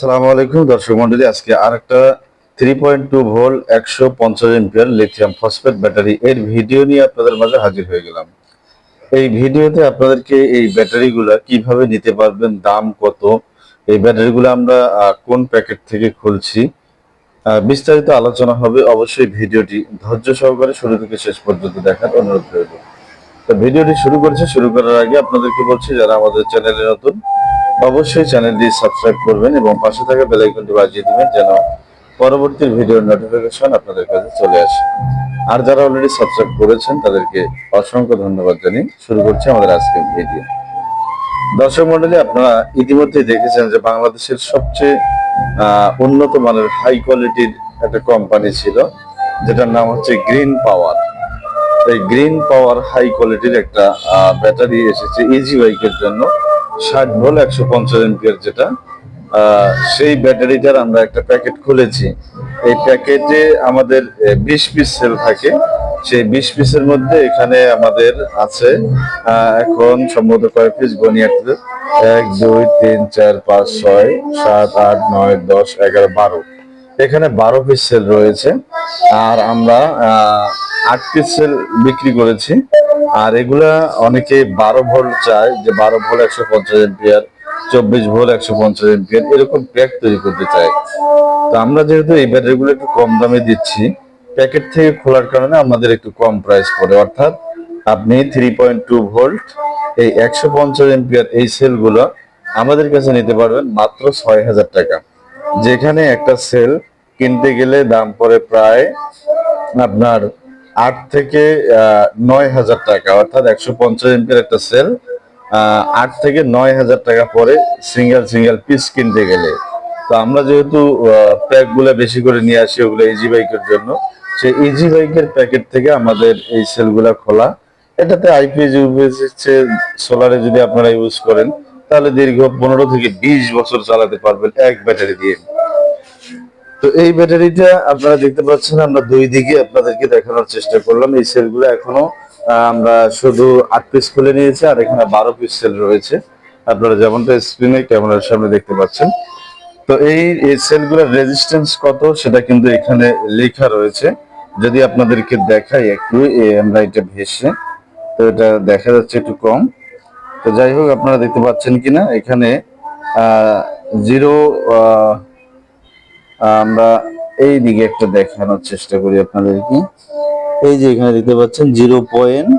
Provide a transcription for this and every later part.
আসসালামু আলাইকুম, দর্শক মন্ডলী, আজকে আরেকটা থ্রি পয়েন্ট টু ভোল্ট একশো পঞ্চাশ এমপিয়ার লিথিয়াম ফসফেট ব্যাটারি এর ভিডিও নিয়ে আপনাদের মাঝে হাজির হয়ে গেলাম। এই ভিডিওতে আপনাদেরকে এই ব্যাটারিগুলা কীভাবে নিতে পারবেন, দাম কত, এই ব্যাটারিগুলো আমরা কোন প্যাকেট থেকে খুলছি বিস্তারিত আলোচনা হবে, অবশ্যই ভিডিওটি ধৈর্য সহকারে শুরু থেকে শেষ পর্যন্ত দেখার অনুরোধ রইল। তো ভিডিওটি শুরু করেছে, শুরু করার আগে আপনাদেরকে বলছি, যারা আমাদের চ্যানেলে নতুন অবশ্যই চ্যানেলটি সাবস্ক্রাইব করবেন এবং পাশে থাকা বেল আইকনটি বাজিয়ে দিবেন যেন পরবর্তী ভিডিওর নোটিফিকেশন আপনাদের কাছে চলে আসে। আর যারা অলরেডি সাবস্ক্রাইব করেছেন, তাদেরকে অসংখ্য ধন্যবাদ জানিয়ে শুরু করছি আমাদের আজকের ভিডিও দর্শক মন্ডলী, আপনারা ইতিমধ্যে দেখেছেন যে বাংলাদেশের সবচেয়ে উন্নত মানের হাই কোয়ালিটির একটা কোম্পানি ছিল, যেটার নাম হচ্ছে গ্রিন পাওয়ার এই গ্রিন পাওয়ার হাই কোয়ালিটির একটা ব্যাটারি এসেছে ইজি বাইকের জন্য। ষাট ভোল্ট একশো পঞ্চাশ এমপিয়ার যেটা সেই ব্যাটারিটার আমরা একটা প্যাকেট খুলেছি। এই প্যাকেটে আমাদের বিশ পিস সেল থাকে। সেই বিশ পিসের মধ্যে এখানে আমাদের আছে এখন সম্ভবত কয়েক পিস গনিয়াতে এক, দুই, তিন, চার, পাঁচ, ছয়, সাত, আট, নয়, দশ, এগারো, বারো। এখানে বারো পিস সেল রয়েছে। আর আমরা আট পিস সেল বিক্রি করেছি। আর এগুলা অনেকে বারো ভোল্ট চায় যে বারো ভোল্ট একশো পঞ্চাশ এমপিয়ার চব্বিশ ভোল্ট একশো পঞ্চাশ এমপিয়ার এরকম প্যাক তৈরি করতে চায়। তো আমরা যেহেতু এই ব্যাটারিগুলো একটু কম দামে দিচ্ছি প্যাকেট থেকে খোলার কারণে আমাদের একটু কম প্রাইস পড়ে। অর্থাৎ আপনি থ্রি পয়েন্ট টু ভোল্ট, এই একশো পঞ্চাশ এমপিয়ার এই সেলগুলো আমাদের কাছে নিতে পারবেন মাত্র ছয় হাজার টাকা। যেখানে একটা সেল কিনতে গেলে দাম পড়ে প্রায় আপনার আট থেকে নয় হাজার টাকা, অর্থাৎ একশো পঞ্চাশ এমপির একটা সেল। আট থেকে নয় হাজার টাকা পরে সিঙ্গেল সিঙ্গেল পিস কিনতে গেলে। তো আমরা যেহেতু প্যাকগুলা বেশি করে নিয়ে আসি ওগুলো ইজি বাইকের জন্য, সেই ইজি বাইকের প্যাকেট থেকে আমাদের এই সেলগুলা খোলা। এটাতে আইপিএস ইউপিএস সোলারে যদি আপনারা ইউজ করেন, তাহলে দীর্ঘ পনেরো থেকে বিশ বছর চালাতে পারবেন এক ব্যাটারি দিয়ে। তো এই ব্যাটারিটা আপনারা দেখতে পাচ্ছেন, আমরা দুই দিকে আপনাদেরকে দেখানোর চেষ্টা করলাম। এই সেলগুলো এখনও আমরা শুধু আট পিস খুলে নিয়েছি, আর এখানে বারো পিস সেল রয়েছে। আপনারা যেমনটা স্ক্রিনে ক্যামেরার সামনে দেখতে পাচ্ছেন। তো এই সেলগুলোর রেজিস্ট্যান্স কত, সেটা কিন্তু এখানে লেখা রয়েছে। যদি আপনাদেরকে দেখাই একটু আমরা এটা ভেসে, তো এটা দেখা যাচ্ছে একটু কম। তো যাই হোক, আপনারা দেখতে পাচ্ছেন কিনা, এখানে জিরো আমরা এই দিকে একটা দেখানোর চেষ্টা করি আপনাদেরকে। এই যে এখানে দেখতে পাচ্ছেন জিরো পয়েন্ট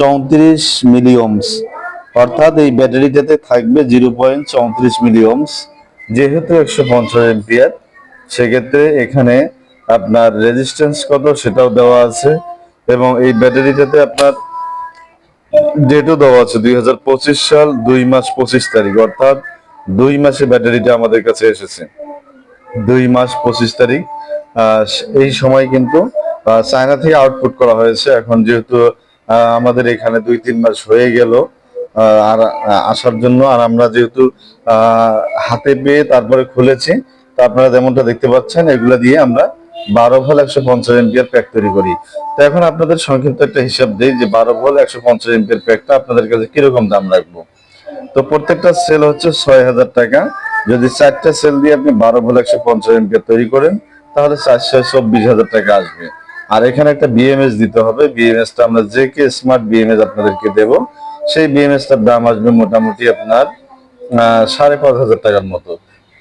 চৌত্রিশ মিলিয়মস অর্থাৎ এই ব্যাটারিটাতে থাকবে জিরো পয়েন্ট চৌত্রিশ মিলিয়মস যেহেতু একশো পঞ্চাশ এমপিয়ার, সেক্ষেত্রে এখানে আপনার রেজিস্ট্যান্স কত সেটাও দেওয়া আছে। এবং এই ব্যাটারিটাতে আপনার ডেটও দেওয়া আছে দুই হাজার পঁচিশ সাল, দুই মাস পঁচিশ তারিখ। অর্থাৎ দুই মাসে ব্যাটারিটা আমাদের কাছে এসেছে। দুই মাস পঁচিশ তারিখ। এই সময় কিন্তু চায়না থেকে আউটপুট করা হয়েছে। এখন যেহেতু আমাদের এখানে দুই, তিন মাস হয়ে গেল আর আসার জন্য, আর আমরা যেহেতু হাতে পেয়ে তারপরে খুলেছি, তা আপনারা যেমনটা দেখতে পাচ্ছেন, এগুলো দিয়ে আমরা বারো ভোল একশো পঞ্চাশ এমপিয়ার প্যাক তৈরি করি। তো এখন আপনাদের সংক্ষিপ্ত একটা হিসাব দিই যে বারো ভোল একশো পঞ্চাশ এমপিয়ার প্যাকটা আপনাদের কাছে কীরকম দাম রাখব? তো প্রত্যেকটা সেল হচ্ছে ছয় হাজার টাকা। যদি চারটা সেল দিয়ে আপনি বারো ভোল একশো পঞ্চাশ এমপিয়ার তৈরি করেন, তাহলে চারশো চব্বিশ হাজার টাকা আসবে। আর এখানে একটা বিএমএস দিতে হবে। বিএমএস টা আমরা যে কে স্মার্ট বিএমএস আপনাদেরকে দেব, সেই বিএমএস টার দাম আসবে মোটামুটি আপনার সাড়ে পাঁচ হাজার টাকার মতো।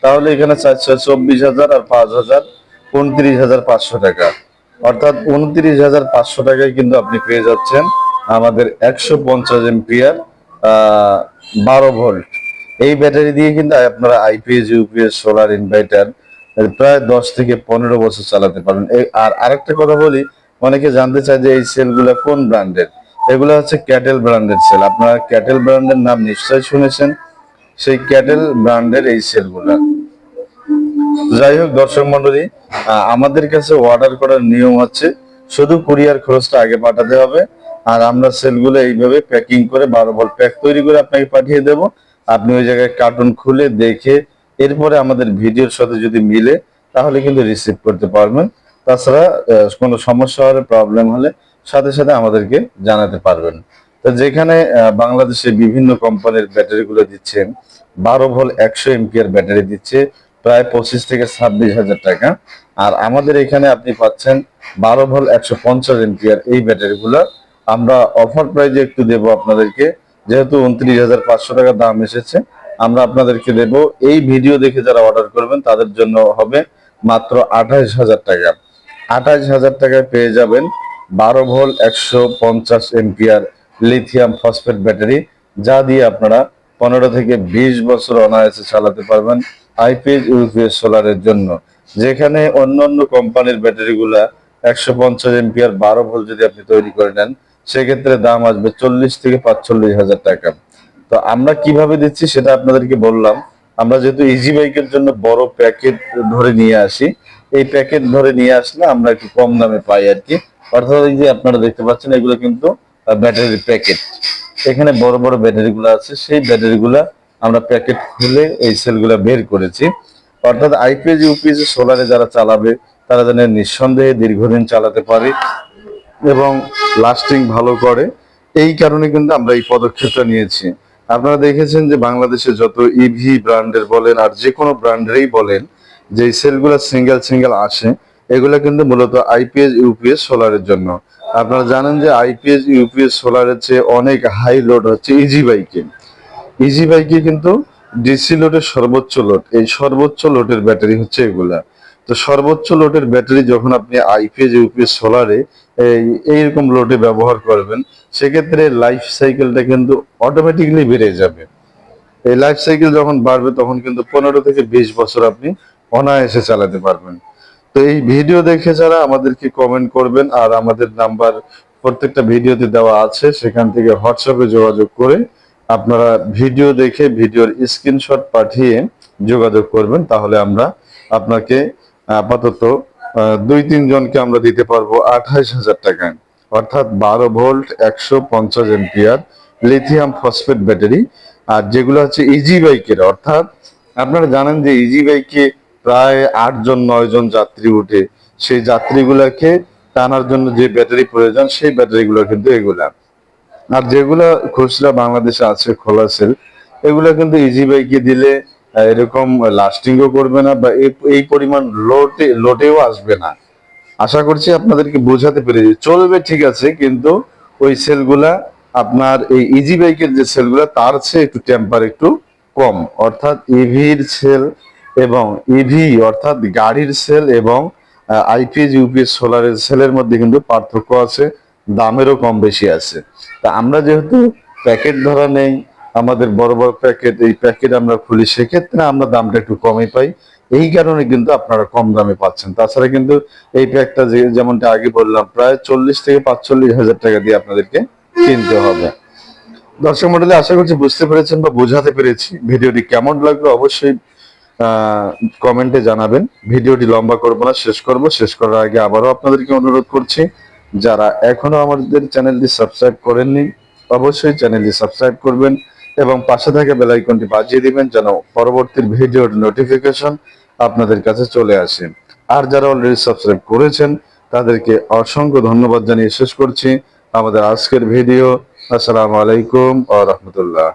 তাহলে এখানে চারশো চব্বিশ হাজার আর পাঁচ হাজার উনত্রিশ হাজার পাঁচশো টাকা। অর্থাৎ উনত্রিশ হাজার পাঁচশো টাকায় কিন্তু আপনি পেয়ে যাচ্ছেন আমাদের একশো পঞ্চাশ এমপিয়ার বারো ভোল্ট। এই ব্যাটারি দিয়ে কিন্তু আপনারা আইপিএস ইউপিএস সোলার ইনভার্টার প্রায় দশ থেকে পনেরো বছর চালাতে পারবেন। আর আরেকটা কথা বলি, অনেকে জানতে চায় যে এই সেলগুলো কোন ব্র্যান্ডের? এগুলো হচ্ছে ক্যাটেল ব্র্যান্ডের সেল আপনারা ক্যাটেল ব্র্যান্ডের নাম নিশ্চয়ই শুনেছেন, সেই ক্যাটেল ব্র্যান্ডের এই সেলগুলো। যাই হোক, দর্শক মন্ডলী আমাদের কাছে অর্ডার করার নিয়ম হচ্ছে, শুধু কুরিয়ার খরচটা আগে পাঠাতে হবে, আর আমরা সেলগুলো এইভাবে প্যাকিং করে বারো বল প্যাক তৈরি করে আপনাকে পাঠিয়ে দেব। আপনি ওই জায়গায় কার্টুন খুলে দেখে এরপরে আমাদের ভিডিওর সাথে যদি মিলে, তাহলে কিন্তু রিসিভ করতে পারবেন। তাছাড়া কোনো সমস্যা হলে প্রবলেম হলে সাথে সাথে আমাদেরকে জানাতে পারবেন। তো যেখানে বাংলাদেশে বিভিন্ন কোম্পানির ব্যাটারিগুলো দিচ্ছেন বারো ভোল একশো এমপিয়ার ব্যাটারি দিচ্ছে, প্রায় পঁচিশ থেকে ছাব্বিশ হাজার টাকা। আর আমাদের এখানে আপনি পাচ্ছেন বারো ভোল একশো পঞ্চাশ এমপিয়ার এই ব্যাটারিগুলো আমরা অফার প্রাইজে একটু দেবো আপনাদেরকে। যেহেতু উনত্রিশ হাজার পাঁচশো টাকা দাম এসেছে, আমরা আপনাদেরকে দেব এই ভিডিও দেখে যারা অর্ডার করবেন, তাদের জন্য হবে মাত্র আঠাশ হাজার টাকা। আঠাশ হাজার টাকায় পেয়ে যাবেন বারো ভোল একশো পঞ্চাশ এমপিয়ার লিথিয়াম ফসফেট ব্যাটারি, যা দিয়ে আপনারা পনেরো থেকে বিশ বছর অনায়াসে চালাতে পারবেন আইপিএস ইউপিএস সোলারের জন্য। যেখানে অন্য অন্য কোম্পানির ব্যাটারিগুলা একশো পঞ্চাশ এমপিয়ার বারো ভোল যদি আপনি তৈরি করে নেন সেক্ষেত্রে দাম আসবে চল্লিশ থেকে পাঁচচল্লিশ হাজার টাকা। তো আমরা কীভাবে দিচ্ছি সেটা আপনাদেরকে বললাম। আমরা যেহেতু ইজি বাইকের জন্য বড় প্যাকেট ধরে নিয়ে আসি, এই প্যাকেট ধরে নিয়ে আসলে আমরা একটু কম দামে পাই আর কি। অর্থাৎ এই যে আপনারা দেখতে পাচ্ছেন, এগুলো কিন্তু ব্যাটারির প্যাকেট এখানে বড় বড় ব্যাটারি গুলো আছে, সেই ব্যাটারি গুলা আমরা প্যাকেট খুলে এই সেলগুলা বের করেছি। অর্থাৎ আইপিএস ইউপিএস সোলারে যারা চালাবে, তারা যেন নিঃসন্দেহে দীর্ঘদিন চালাতে পারে। এবং লাস্টিং ভালো করে। এই কারণে কিন্তু আমরা এই পদক্ষেপটা নিয়েছি। আপনারা দেখেছেন যে বাংলাদেশে যত ইভি ব্র্যান্ডের বলেন আর যে কোনো ব্র্যান্ডেরই বলেন, যে সেলগুলো সিঙ্গেল সিঙ্গেল আসে, এগুলো কিন্তু মূলত আইপিএস ইউপিএস সোলারের জন্য। আপনারা জানেন যে আইপিএস ইউপিএস সোলারের চেয়ে অনেক হাই লোড হচ্ছে ইজি বাইকে ইজি বাইকে কিন্তু ডিসি লোডের সর্বোচ্চ লোড এই সর্বোচ্চ লোডের ব্যাটারি হচ্ছে এগুলা। তো সর্বোচ্চ লোডের ব্যাটারি যখন আপনি আইপিএস, ইউপিএস, সোলারে এই, এইরকম লোডে ব্যবহার করবেন, সেক্ষেত্রে লাইফ সাইকেলটা কিন্তু অটোমেটিকলি বেড়ে যাবে। এই লাইফ সাইকেল যখন বাড়বে, তখন কিন্তু পনেরো থেকে বিশ বছর আপনি অনায়াসে চালাতে পারবেন। তো এই ভিডিও দেখে যারা আমাদেরকে কমেন্ট করবেন, আর আমাদের নাম্বার প্রত্যেকটা ভিডিওতে দেওয়া আছে, সেখান থেকে হোয়াটসঅ্যাপে যোগাযোগ করে আপনারা ভিডিও দেখে, ভিডিওর স্ক্রিনশট পাঠিয়ে যোগাযোগ করবেন, তাহলে আমরা আপনাকে আপাতত দুই তিন জনকে আমরা দিতে পারব আঠাইশ হাজার টাকায়। অর্থাৎ বারো ভোল্ট, একশো পঞ্চাশ এম্পিয়ার লিথিয়াম ফসফেট ব্যাটারি। আর যেগুলো হচ্ছে ইজি বাইকের, অর্থাৎ আপনারা জানেন যে ইজি বাইকে প্রায় আট জন, নয় জন যাত্রী উঠে। সেই যাত্রীগুলাকে টানার জন্য যে ব্যাটারি প্রয়োজন, সেই ব্যাটারিগুলো কিন্তু এগুলা। আর যেগুলা খুচরা বাংলাদেশে আছে, খোলা সেল, এগুলা কিন্তু ইজি বাইকে দিলে এরকম লাস্টিংও করবে না বা এই- পরিমাণ লোটে লোটেও আসবে না। আশা করছি আপনাদেরকে বোঝাতে পেরেছি। চলবে ঠিক আছে, কিন্তু ওই সেলগুলা, আপনার এই ইজি বাইকের যে সেলগুলা, তার চেয়ে একটু টেম্পার একটু কম। অর্থাৎ ইভির সেল এবং ইভি অর্থাৎ গাড়ির সেল এবং আইপিএস ইউপিএস সোলারের সেলের মধ্যে কিন্তু পার্থক্য আছে, দামেরও কম বেশি আছে। তা আমরা যেহেতু প্যাকেট ধরা নেই আমাদের বড় বড় প্যাকেট, এই প্যাকেট আমরা খুলি, সেক্ষেত্রে আমরা দামটা একটু কমই পাই। এই কারণে কিন্তু আপনারা কম দামে পাচ্ছেন। তাছাড়া কিন্তু এই প্যাকটা যেমনটা আগে বললাম, প্রায় চল্লিশ থেকে পাঁচচল্লিশ হাজার টাকা দিয়ে আপনাদেরকে কিনতে হবে। দর্শক মন্ডলী, আশা করছি বুঝতে পেরেছেন বা বোঝাতে পেরেছি। ভিডিওটি কেমন লাগল অবশ্যই কমেন্টে জানাবেন। ভিডিওটি লম্বা করব না, শেষ করব। শেষ করার আগে আবারও আপনাদেরকে অনুরোধ করছি, যারা এখনও আমাদের চ্যানেলটি সাবস্ক্রাইব করেননি, অবশ্যই চ্যানেলটি সাবস্ক্রাইব করবেন। এবং পাশে থাকা বেল আইকনটি বাজিয়ে দিবেন যেন পরবর্তী ভিডিওর নোটিফিকেশন আপনাদের কাছে চলে আসে। আর যারা অলরেডি সাবস্ক্রাইব করেছেন, তাদেরকে অসংখ্য ধন্যবাদ জানিয়ে শেষ করছি। আমাদের আজকের ভিডিও আসসালামু আলাইকুম আ রহমতুল্লাহ।